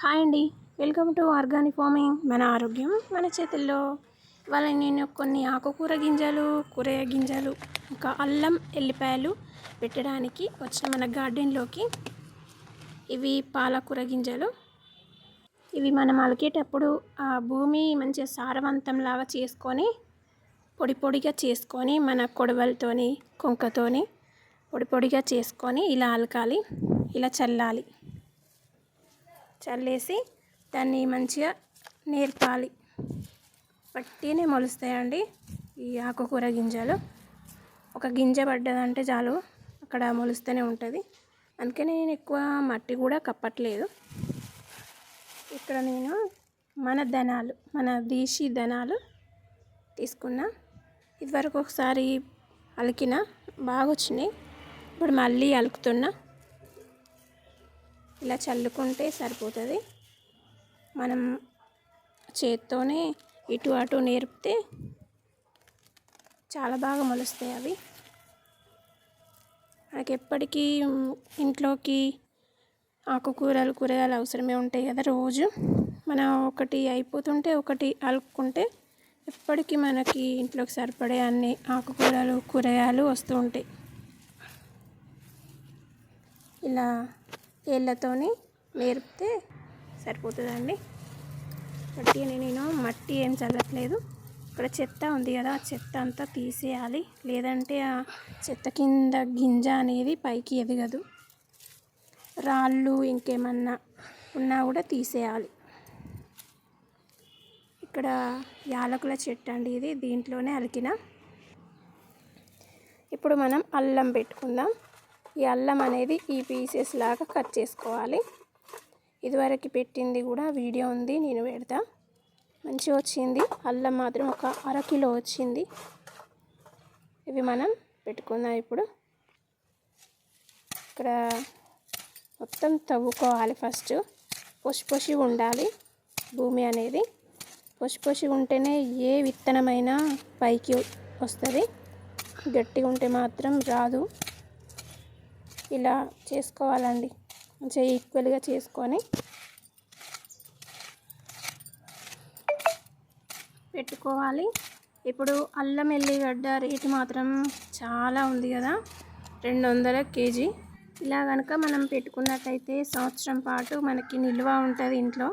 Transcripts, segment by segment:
Hi అండి. Welcome to organic farming. మన ఆరోగ్యం మన చేతుల్లో. ఇవాళ నేను కొన్ని ఆకుకూర గింజలు కూరగాయ గింజలు ఇంకా అల్లం ఎల్లిపాయలు పెట్టడానికి వచ్చిన మన గార్డెన్లోకి. ఇవి పాలకూర గింజలు. ఇవి మనం అలికేటప్పుడు ఆ భూమి మంచిగా సారవంతంలాగా చేసుకొని పొడి పొడిగా చేసుకొని మన కొడవలతోని కొంకతోని పొడి పొడిగా చేసుకొని ఇలా అలకాలి ఇలా చల్లాలి. చల్లేసి దాన్ని మంచిగా నేర్పాలి. పట్టినే మొలుస్తాయండి ఈ ఆకుకూర గింజలు. ఒక గింజ పడ్డదంటే చాలు అక్కడ మొలుస్తూనే ఉంటుంది. అందుకని నేను ఎక్కువ మట్టి కూడా కప్పట్లేదు. ఇక్కడ నేను మన ధనాలు మన దేశీ ధనాలు తీసుకున్నా. ఇదివరకు ఒకసారి అలికిన బాగా వచ్చినాయి ఇప్పుడు మళ్ళీ అలుకుతున్నా. ఇలా చల్లుకుంటే సరిపోతుంది. మనం చేత్తోనే ఇటు అటు నేర్పితే చాలా బాగా మొలుస్తాయి అవి. మనకి ఎప్పటికీ ఇంట్లోకి ఆకుకూరలు కూరగాయలు అవసరమే ఉంటాయి కదా రోజు. మనం ఒకటి అయిపోతుంటే ఒకటి అలుక్కుంటే ఎప్పటికీ మనకి ఇంట్లోకి సరిపడే అన్ని ఆకుకూరలు కూరగాయలు వస్తూ ఉంటాయి. ఇలా ఏళ్ళతోని నేర్పితే సరిపోతుందండి. మట్టి నేను మట్టి ఏం చల్లట్లేదు. ఇక్కడ చెత్త ఉంది కదా ఆ చెత్త అంతా తీసేయాలి. లేదంటే ఆ చెత్త కింద గింజ అనేది పైకి ఎదగదు. రాళ్ళు ఇంకేమన్నా ఉన్నా కూడా తీసేయాలి. ఇక్కడ యాలకుల చెట్టు అండి ఇది దీంట్లోనే అలికిన. ఇప్పుడు మనం అల్లం పెట్టుకుందాం. ఈ అల్లం అనేది ఈ పీసెస్ లాగా కట్ చేసుకోవాలి. ఇదివరకు పెట్టింది కూడా వీడియో ఉంది నేను పెడతా. మంచిగా వచ్చింది. అల్లం మాత్రం ఒక అర కిలో వచ్చింది. ఇవి మనం పెట్టుకుందాం ఇప్పుడు. ఇక్కడ మొత్తం తవ్వుకోవాలి ఫస్ట్. పొసి పొసి ఉండాలి భూమి అనేది. పొసి పొసి ఉంటేనే ఏ విత్తనమైనా పైకి వస్తుంది. గట్టిగా ఉంటే మాత్రం రాదు. ఇలా చేసుకోవాలండి. మంచిగా ఈక్వల్గా చేసుకొని పెట్టుకోవాలి. ఇప్పుడు అల్లం ఎల్లిగడ్డ రేటు మాత్రం చాలా ఉంది కదా. రెండు వందల కేజీ. ఇలా కనుక మనం పెట్టుకున్నట్టయితే సంవత్సరం పాటు మనకి నిల్వ ఉంటుంది ఇంట్లో.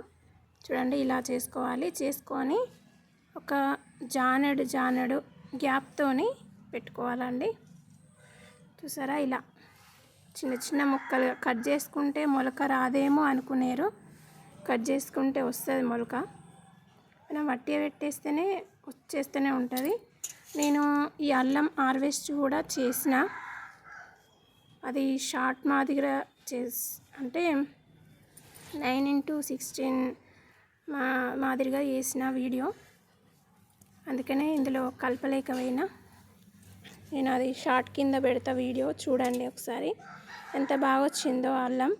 చూడండి ఇలా చేసుకోవాలి. చేసుకొని ఒక జానడు జానడు గ్యాప్తోని పెట్టుకోవాలండి. చూసారా? ఇలా. చిన్న చిన్న ముక్కలు కట్ చేసుకుంటే మొలక రాదేమో అనుకునేరు. కట్ చేసుకుంటే వస్తుంది మొలక. మనం వట్టి పెట్టేస్తేనే వచ్చేస్తూనే ఉంటుంది. నేను ఈ అల్లం హార్వెస్ట్ కూడా చేసిన. అది షార్ట్ మాదిరిగా చేసి అంటే నైన్ ఇంటూ సిక్స్టీన్ మా మాదిరిగా చేసిన వీడియో. అందుకనే ఇందులో కలపలేకపోయినా. నేను అది షార్ట్ కింద పెడతా వీడియో చూడండి ఒకసారి. ఎంత బాగా వచ్చిందో అల్లం.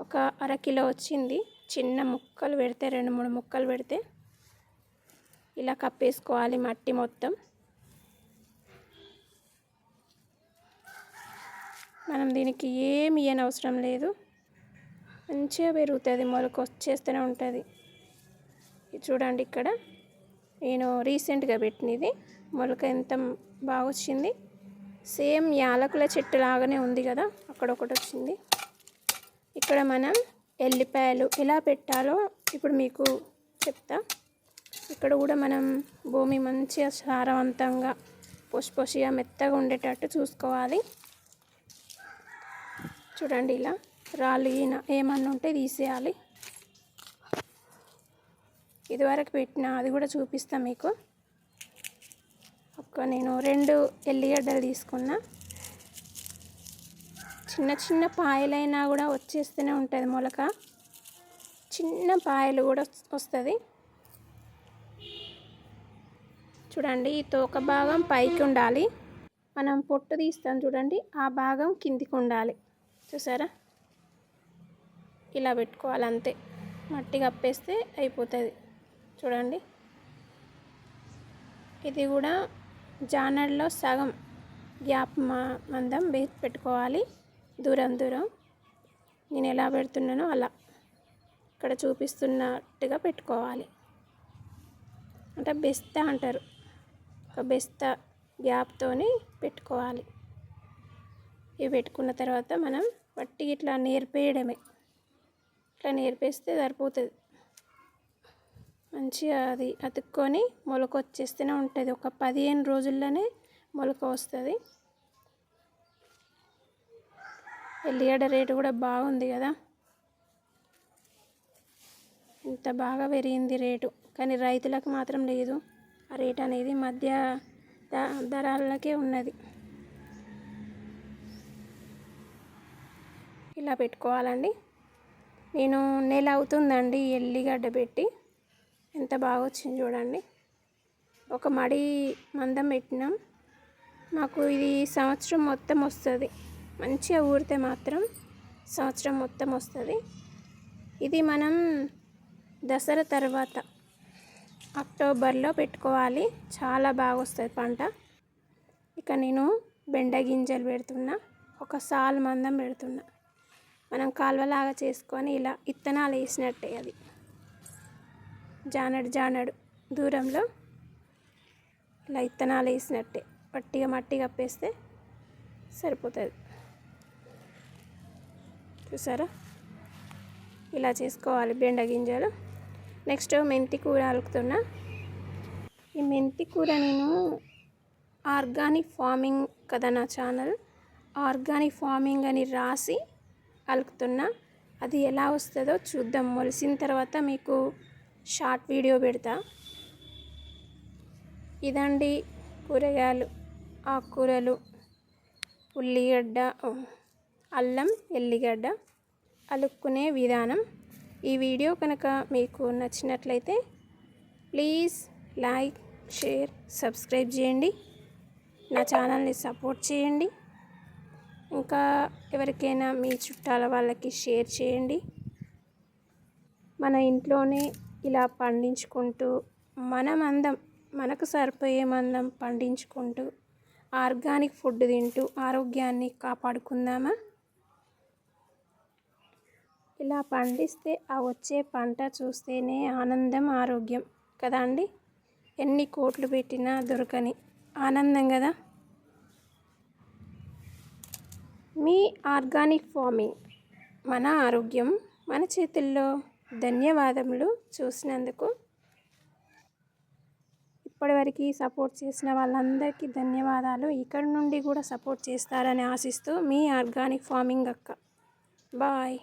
ఒక అర కిలో వచ్చింది. చిన్న ముక్కలు పెడితే రెండు మూడు ముక్కలు పెడితే ఇలా కప్పేసుకోవాలి మట్టి మొత్తం. మనం దీనికి ఏమి ఇయ్యని అవసరం లేదు. మంచిగా పెరుగుతుంది మొలక వచ్చేస్తూనే ఉంటుంది చూడండి ఇక్కడ. నేను రీసెంట్గా పెట్టినది. మొలక ఎంత బాగా వచ్చింది సేమ్ యాలకుల చెట్టు లాగానే ఉంది కదా అక్కడ ఒకటి వచ్చింది. ఇక్కడ మనం ఎల్లిపాయలు ఎలా పెట్టాలో ఇప్పుడు మీకు చెప్తా. ఇక్కడ కూడా మనం భూమి మంచిగా సారవంతంగా పొసిపొసిగా మెత్తగా ఉండేటట్టు చూసుకోవాలి. చూడండి ఇలా రాళ్ళు ఈన ఏమన్నా ఉంటే తీసేయాలి. ఇదివరకు పెట్టిన అది కూడా చూపిస్తాను మీకు. ఒక నేను రెండు ఎల్లిగడ్డలు తీసుకున్నా. చిన్న చిన్న పాయలైనా కూడా వచ్చేస్తూనే ఉంటుంది మొలక. చిన్న పాయలు కూడా వస్తుంది. చూడండి ఈ తోక భాగం పైకి ఉండాలి. మనం పొట్టు తీస్తాం చూడండి ఆ భాగం కిందికి ఉండాలి. చూసారా? ఇలా పెట్టుకోవాలి అంతే. మట్టి కప్పేస్తే అయిపోతుంది. చూడండి. ఇది కూడా జానర్లో సగం గ్యాప్ మా మందం వేసి పెట్టుకోవాలి. దూరం దూరం. నేను ఎలా పెడుతున్నానో అలా. ఇక్కడ చూపిస్తున్నట్టుగా పెట్టుకోవాలి. అంటే బెస్త అంటారు. ఒక బెస్త గ్యాప్తోని పెట్టుకోవాలి. ఇవి పెట్టుకున్న తర్వాత మనం వట్టి ఇట్లా నేర్పేయడమే. ఇట్లా నేర్పేస్తే సరిపోతుంది. మంచిగా అది అతుక్కొని మొలక వచ్చేస్తూనే ఉంటుంది. ఒక పదిహేను రోజుల్లోనే మొలక వస్తుంది. ఎల్లిగడ్డ రేటు కూడా బాగుంది కదా. ఇంత బాగా పెరిగింది రేటు. కానీ రైతులకు మాత్రం లేదు. ఆ రేట్ అనేది మధ్య ధరాలకే ఉన్నది. ఇలా పెట్టుకోవాలండి. నేను నెల అవుతుందండి ఎల్లిగడ్డ పెట్టి. ఎంత బాగా వచ్చింది చూడండి. ఒక మడి మందం పెట్టినాం. మాకు ఇది సంవత్సరం మొత్తం వస్తుంది. మంచిగా ఊరితే మాత్రం సంవత్సరం మొత్తం వస్తుంది. ఇది మనం దసరా తర్వాత అక్టోబర్లో పెట్టుకోవాలి. చాలా బాగా వస్తుంది పంట. ఇక నేను బెండ గింజలు పెడుతున్నా. ఒక సాల్ మందం పెడుతున్నా. మనం కాలువలాగా చేసుకొని ఇలా ఇత్తనాలు వేసినట్టే అది. జానడు జానడు దూరంలో ఇలా ఇత్తనాలు వేసినట్టే. పట్టిగా మట్టి కప్పేస్తే సరిపోతుంది. చూసారా? ఇలా చేసుకోవాలి బెండ గింజలు. నెక్స్ట్ మెంతి కూర అలుకుతున్నా. ఈ మెంతి కూర నేను ఆర్గానిక్ ఫార్మింగ్ కదా నా ఛానల్. ఆర్గానిక్ ఫార్మింగ్ అని రాసి అలుకుతున్నా. అది ఎలా వస్తుందో చూద్దాం. మొలిసిన తర్వాత మీకు షార్ట్ వీడియో పెడతా. ఇదండి కూరగాయలు ఆకుకూరలు ఉల్లిగడ్డ అల్లం ఎల్లిగడ్డ అలుక్కునే విధానం. ఈ వీడియో కనుక మీకు నచ్చినట్లయితే ప్లీజ్ లైక్ షేర్ సబ్స్క్రైబ్ చేయండి. నా ఛానల్ని సపోర్ట్ చేయండి. ఇంకా ఎవరికైనా మీ చుట్టాల వాళ్ళకి షేర్ చేయండి. మన ఇంట్లోనే ఇలా పండించుకుంటూ మన మందం మనకు సరిపోయే మందం పండించుకుంటూ ఆర్గానిక్ ఫుడ్ తింటూ ఆరోగ్యాన్ని కాపాడుకుందామా? ఇలా పండిస్తే ఆ వచ్చే పంట చూస్తేనే ఆనందం ఆరోగ్యం కదా అండి? ఎన్ని కోట్లు పెట్టినా దొరకని ఆనందం కదా? మీ ఆర్గానిక్ ఫార్మింగ్ మన ఆరోగ్యం మన చేతుల్లో ధన్యవాదములు చూసినందుకు. ఇప్పటివరకు సపోర్ట్ చేసిన వాళ్ళందరికీ ధన్యవాదాలు. ఇక్కడ నుండి కూడా సపోర్ట్ చేస్తారని ఆశిస్తూ మీ ఆర్గానిక్ ఫార్మింగ్ అక్క. బాయ్.